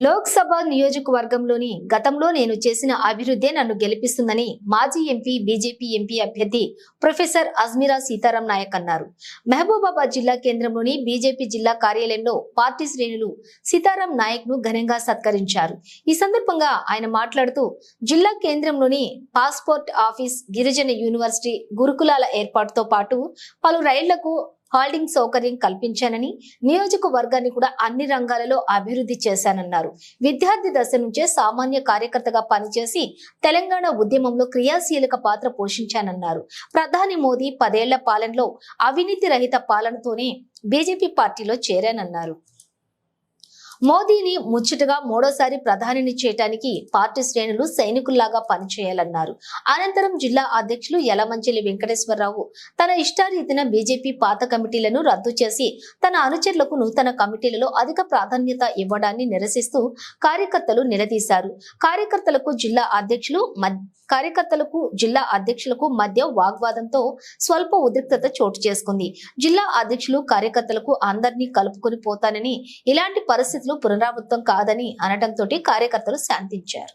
లోక్సభ నియోజకవర్గంలోని గతంలో నేను చేసిన అభివృద్ధే నన్ను గెలిపిస్తుందని మాజీ ఎంపీ బీజేపీ ఎంపీ అభ్యర్థి ప్రొఫెసర్ అజ్మిరా సీతారాం నాయక్ అన్నారు. మహబూబాబాద్ జిల్లా కేంద్రంలోని బీజేపీ జిల్లా కార్యాలయంలో పార్టీ శ్రేణులు సీతారాం నాయక్ను ఘనంగా సత్కరించారు. ఈ సందర్భంగా ఆయన మాట్లాడుతూ జిల్లా కేంద్రంలోని పాస్పోర్ట్ ఆఫీస్ గిరిజన యూనివర్సిటీ గురుకులాల ఏర్పాటుతో పాటు పలు రైళ్ళకు హాల్డింగ్ సౌకర్యం కల్పించానని నియోజకవర్గాన్ని కూడా అన్ని రంగాలలో అభివృద్ధి చేశానన్నారు. విద్యార్థి దశ నుంచే సామాన్య కార్యకర్తగా పనిచేసి తెలంగాణ ఉద్యమంలో క్రియాశీలక పాత్ర పోషించానన్నారు. ప్రధాని మోదీ పదేళ్ళ పాలనలో అవినీతి రహిత పాలనతోనే బీజేపీ పార్టీలో చేరానన్నారు. మోదీని ముచ్చటగా మూడోసారి ప్రధానిని చేయటానికి పార్టీ శ్రేణులు సైనికుల్లాగా పనిచేయాలన్నారు. అనంతరం జిల్లా అధ్యక్షులు యలమంచిలి వెంకటేశ్వరరావు తన ఇష్టారీతిన బీజేపీ పాత కమిటీలను రద్దు చేసి తన అనుచరులకు నూతన కమిటీలలో అధిక ప్రాధాన్యత ఇవ్వడాన్ని నిరసిస్తూ కార్యకర్తలు నిలదీశారు. కార్యకర్తలకు జిల్లా అధ్యక్షులు కార్యకర్తలకు జిల్లా అధ్యక్షులకు మధ్య వాగ్వాదంతో స్వల్ప ఉద్రిక్తత చోటు చేసుకుంది. జిల్లా అధ్యక్షులు కార్యకర్తలకు అందరినీ కలుపుకొని పోతానని ఇలాంటి పరిస్థితి పరిస్థితులు పునరావృతం కాదని అనటంతో కార్యకర్తలు శాంతించారు.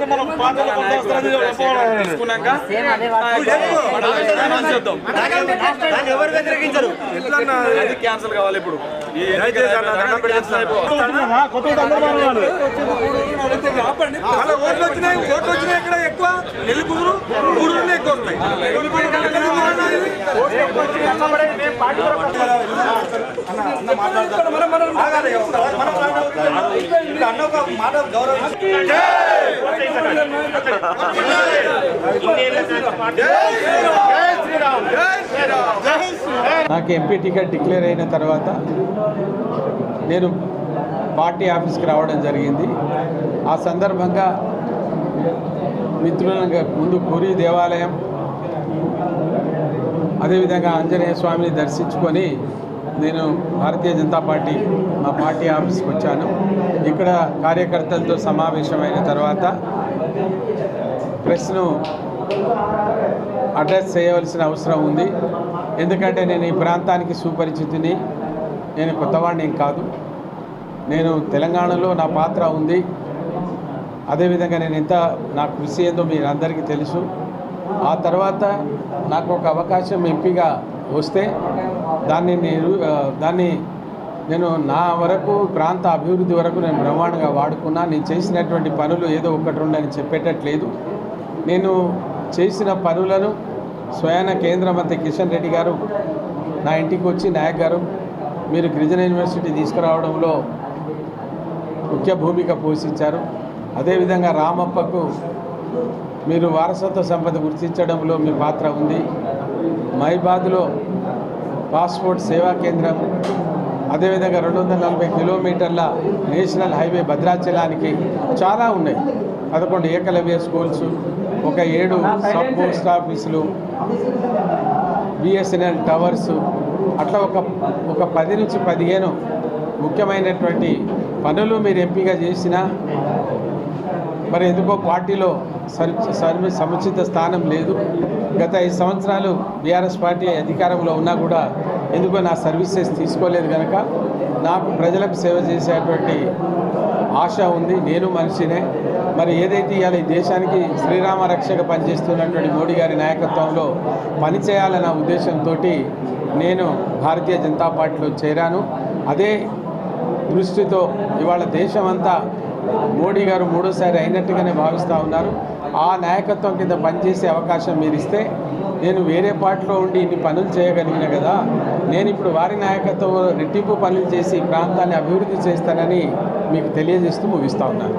లొల్లు అయితే పార్టీ డ్యామేజ్ ఎవరు వ్యతిరేకించరు. అది క్యాన్సిల్ కావాలి ఇప్పుడు. ఓట్లు వచ్చినాయి ఓట్లు వచ్చినాయి ఇక్కడ ఎక్కువ? నెల్లికూరు ఊరులోనే ఎక్కువ వస్తాయి. అన్న ఒక మాట గౌరవం. నాకు ఎంపీ టికెట్ డిక్లేర్ అయిన తర్వాత నేను పార్టీ ఆఫీస్కి రావడం జరిగింది. ఆ సందర్భంగా మిత్రులను ముందు పూరి దేవాలయం అదేవిధంగా ఆంజనేయ స్వామిని దర్శించుకొని నేను భారతీయ జనతా పార్టీ మా పార్టీ ఆఫీస్కి వచ్చాను. ఇక్కడ కార్యకర్తలతో సమావేశమైన తర్వాత ప్రెస్ను అడ్రస్ చేయవలసిన అవసరం ఉంది. ఎందుకంటే నేను ఈ ప్రాంతానికి సుపరిచితిని నేను కొత్తవాడిని ఏం కాదు. నేను తెలంగాణలో నా పాత్ర ఉంది. అదేవిధంగా నేను ఎంత నా కృషి ఏందో మీరు అందరికీ తెలుసు. ఆ తర్వాత నాకు ఒక అవకాశం ఎంపీగా వస్తే దాన్ని నేను దాన్ని నేను నా వరకు ప్రాంత అభివృద్ధి వరకు నేను బ్రహ్మాండంగా వాడుకున్నా నేను చేసినటువంటి పనులు ఏదో ఒకటి రెండని చెప్పేటట్లేదు. నేను చేసిన పనులను స్వయాన కేంద్ర మంత్రి కిషన్ రెడ్డి గారు నా ఇంటికి వచ్చి నాయక్ గారు మీరు గిరిజన యూనివర్సిటీ తీసుకురావడంలో ముఖ్య భూమిక పోషించారు. అదేవిధంగా రామప్పకు మీరు వారసత్వ సంపద గుర్తించడంలో మీ పాత్ర ఉంది. మైబాద్లో పాస్పోర్ట్ సేవా కేంద్రం. అదేవిధంగా రెండు వందల నలభై కిలోమీటర్ల నేషనల్ హైవే భద్రాచలానికి చాలా ఉన్నాయి. పదకొండు ఏకలవ్య స్కూల్స్ ఒక ఏడు సబ్ పోస్ట్ ఆఫీసులు బిఎస్ఎన్ఎల్ టవర్స్ అట్లా ఒక ఒక పది నుంచి పదిహేను ముఖ్యమైనటువంటి పనులు మీరు ఎంపీగా చేసినా మరి ఎందుకో పార్టీలో సరి సముచిత స్థానం లేదు. గత ఐదు సంవత్సరాలు బీఆర్ఎస్ పార్టీ అధికారంలో ఉన్నా కూడా ఎందుకో నా సర్వీసెస్ తీసుకోలేదు కనుక నాకు ప్రజలకు సేవ చేసేటువంటి ఆశ ఉంది. నేను మనిషినే. మరి ఏదైతే ఇవాళ ఈ దేశానికి శ్రీరామ రక్షక పనిచేస్తున్నటువంటి మోడీ గారి నాయకత్వంలో పనిచేయాలన్న ఉద్దేశంతో నేను భారతీయ జనతా పార్టీలో చేరాను. అదే దృష్టితో ఇవాళ దేశమంతా మోడీ గారు మూడోసారి అయినట్టుగానే భావిస్తూ ఉన్నారు. ఆ నాయకత్వం కింద పనిచేసే అవకాశం మీరు ఇస్తే నేను వేరే పార్టీలో ఉండి ఇన్ని పనులు చేయగలిగిన కదా నేను ఇప్పుడు వారి నాయకత్వం రెట్టింపు పనులు చేసి ప్రాంతాన్ని అభివృద్ధి చేస్తానని మీకు తెలియజేస్తూ ముగిస్తూ ఉన్నాను.